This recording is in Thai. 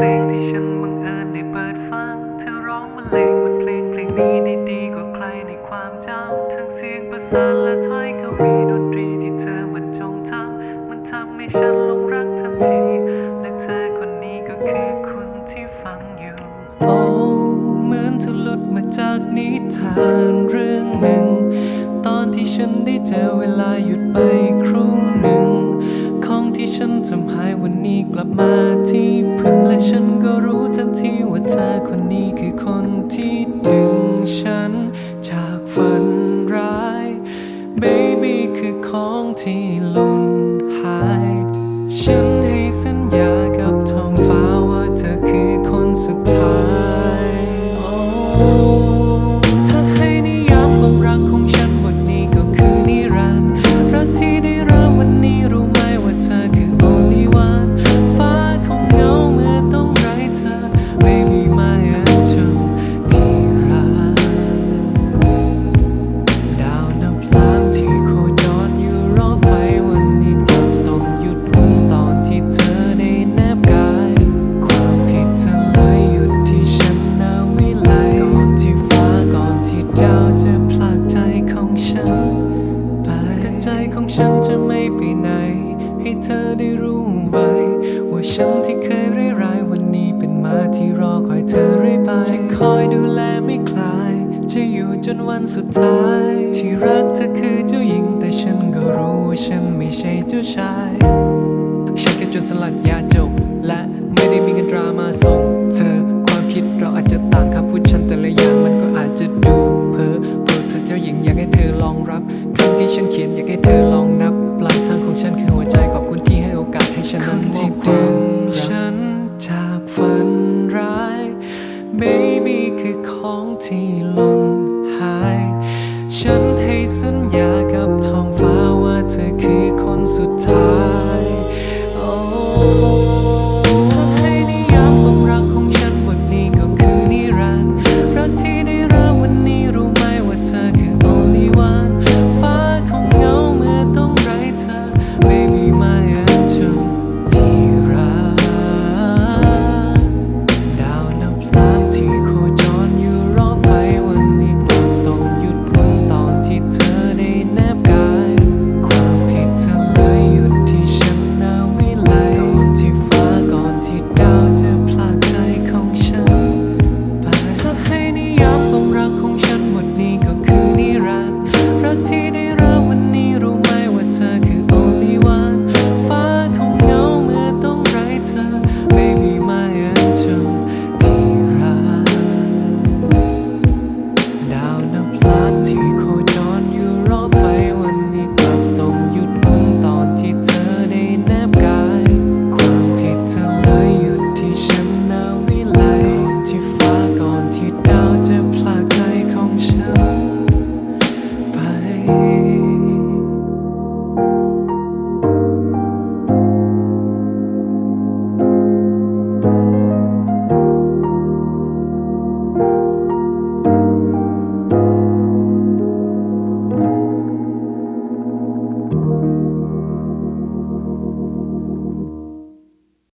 เพลงที่ฉันบังเอิญได้เปิดฟัง เธอร้องบรรเลงบทเพลงเพลงนี้ได้ดีกว่าใครในความจำทั้งเสียงประสานและถ้อยกวีดนตรีที่เธอบรรจงทำมันทำให้ฉันหลงรักทันที และเธอคนนี้ก็คือคนที่ฟังอยู่ โอ้เหมือนเธอหลุดมาจากนิทานเรื่องหนึ่ง ตอนที่ฉันได้เจอเวลาหยุดไปครู่ ฉันทำหายวันนี้กลับมาที่พึ่งและฉันก็รู้ทันทีว่าเธอคนนี้คือคนที่ดึงฉัน จากฝันร้าย Baby คือของที่หล่นหาย ฉันให้สัญญา นวันสุดท้าย ที่รักเธอคือเจ้าหญิง แต่ฉันก็รู้ว่าฉันไม่ใช่เจ้าชายฉันแค่จนสลัดยาจก และไม่ได้มีกันดรามาส่งเธอความคิดเราอาจจะต่างคำพูดฉันแต่ละอย่างมันก็อาจจะดูเพ้อโปรดเธอเจ้าหญิงอยากให้เธอลองรับคำที่ฉันเขียนอยากให้เธอลองนับปลายทางของฉันคือหัวใจขอบคุณที่ให้โอกาสให้ฉันนั้นมที่ความฉันจากฝันร้าย baby คือของที่หลง ฉันให้สัญญา